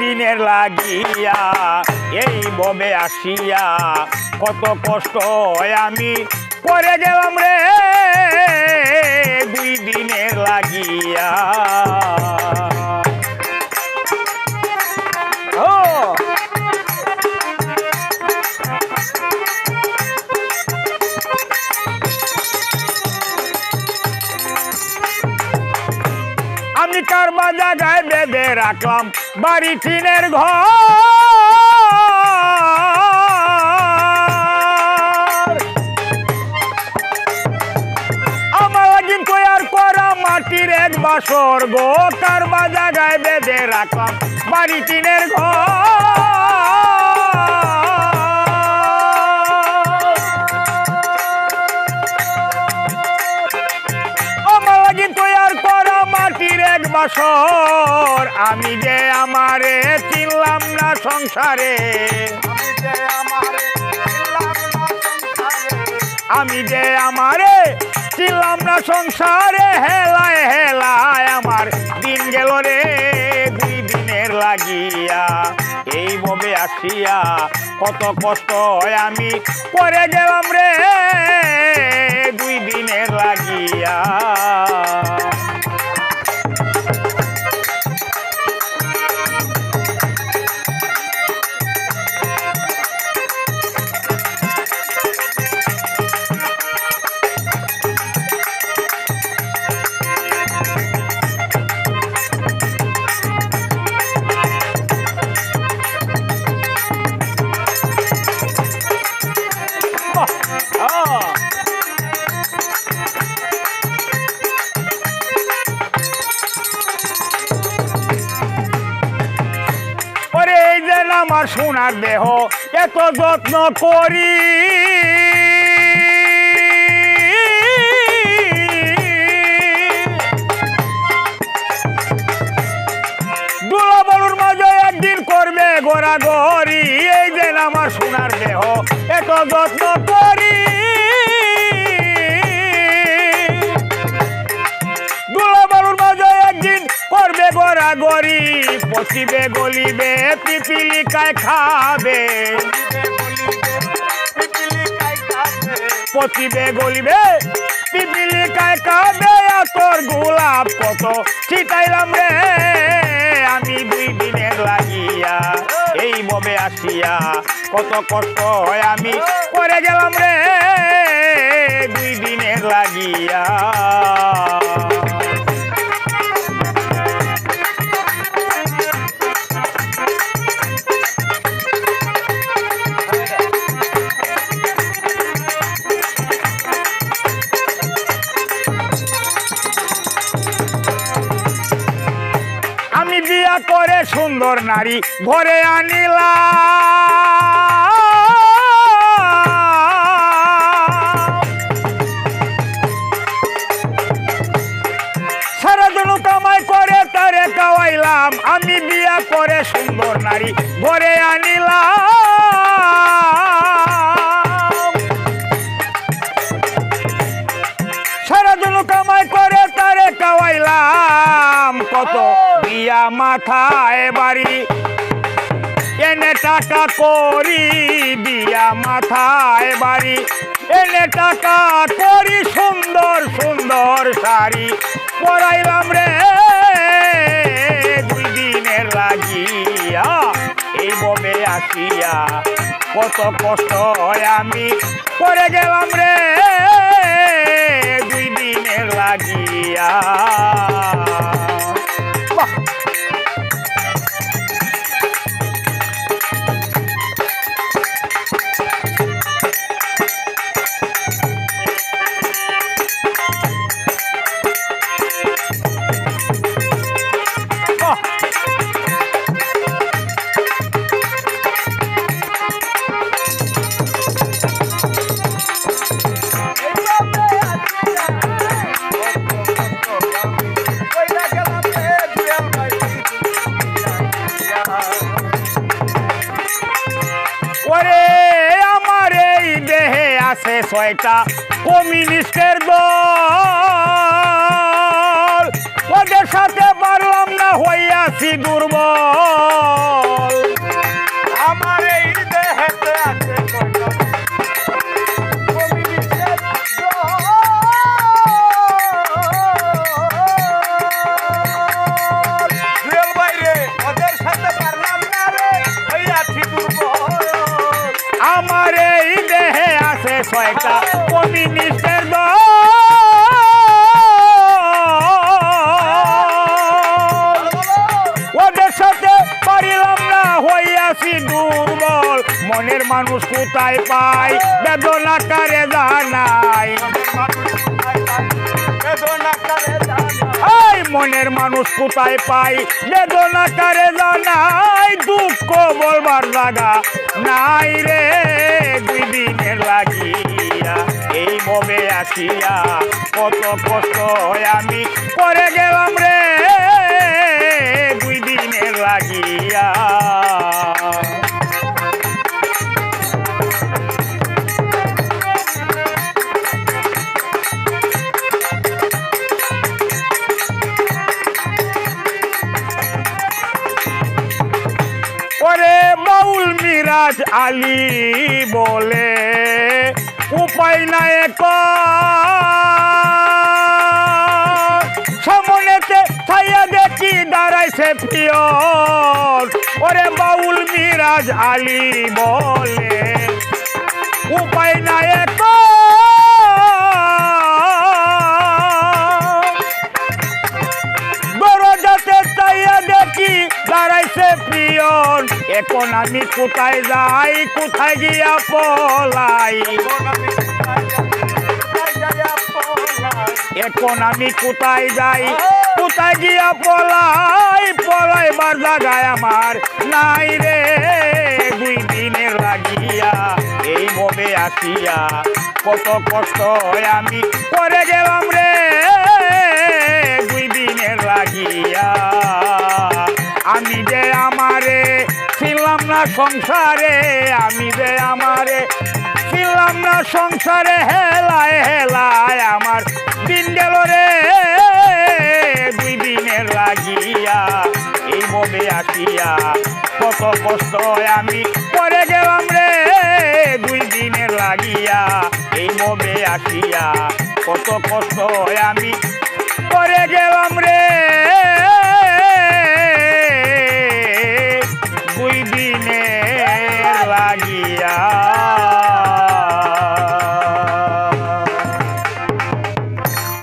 দিনের লাগিয়া এই ববে আসিয়া কত কষ্ট আমি করে গেলাম রে দুই দিনের লাগিয়া। আমি কার বাজা গায়ে বেঁধে রাখলাম। বাড়ি টিনের ঘর। আমার লাগিন তৈয়ার করা মাটির এক বাসর গো বেঁধে রাখলাম। বাড়ি টিনের ঘর। মাটির এক বাসর আমি যে আমারে চিনলাম না সংসারে। আমি যে আমারে চিনলাম না সংসারে। হেলায় হেলায় আমার দিন গেল রে দুই দিনের লাগিয়া। এই ববে আসিয়া কত কষ্ট হয় আমি করে গেলাম রে দুই দিনের লাগিয়া। আমার সোনার দেহ এত যত্ন করি। দুলা বলুর মাঝে করবে গোড়া গড়ি এই যে আমার সোনার দেহ, এত যত্ন করি। গোড়া গড়ি, পচিবে গলিবে, পিপিলিকায় খাবে। পচিবে গলিবে, পিপিলিকায় খাবে তোর গোলাপ কত ছিটাইলাম রে। আমি দুই দিনের লাগিয়া, এই ববে আসিয়া কত কষ্ট হয় আমি করে গেলাম রে। দুই দিনের লাগিয়া। সুন্দর নারী ঘরে আনিলা। করে তারে আমি বিয়া করে সুন্দর নারী ঘরে আনিলাম মাথায় বাড়ি? এনে টাকা করি, দিয়া মাথায় বাড়ি। এনে টাকা করি, সুন্দর সুন্দর শাড়ি। পরাইলাম রে, দুই দিনের লাগিয়া এই ববে আসিয়া কত কষ্ট আমি করে গেলাম রে, দুই দিনের লাগিয়া ছয়টা কমিউনিস্টের দল? ওদের সাথে পারলাম না হইয়াছি দুর্বল। মানুষ কোথায় পাই বেদনা কারে জানাই মনের মানুষ কোথায় পাই বেদনা কারে জানাই দুঃখ বলবার জায়গা নাই রে, দুই দিনের লাগিয়া। এই ববে আসিয়া কত কষ্ট হয় আমি করে গেলাম রে। মিরাজ আলী বলে, উপায় নায়ক সামনেতে থাইয়া দেখি দাঁড়াইছে পিয়র। ওরে বাউল মিরাজ আলী বলে, উপায় নাই এখন আমি কোথায় যাই? কোথায় গিয়া পলাই? এখন আমি কোথায় যাই? কোথায় গিয়া পলাই? পলাইবার জায়গায় আমার নাই রে। দুই দিনের লাগিয়া, এই ববে আসিয়া, কত কষ্ট আমি করে গেলাম রে। সংসারে, আমি যে আমারে ছিলাম না সংসারে, হেলায় হেলায় আমার দিন গেল রে। দুই দিনের লাগিয়া, এই ববে আসিয়া কত কষ্ট আমি পরে গেলাম রে। দুই দিনের লাগিয়া, এই ববে আসিয়া কত কষ্ট আমি পরে গেলাম রে।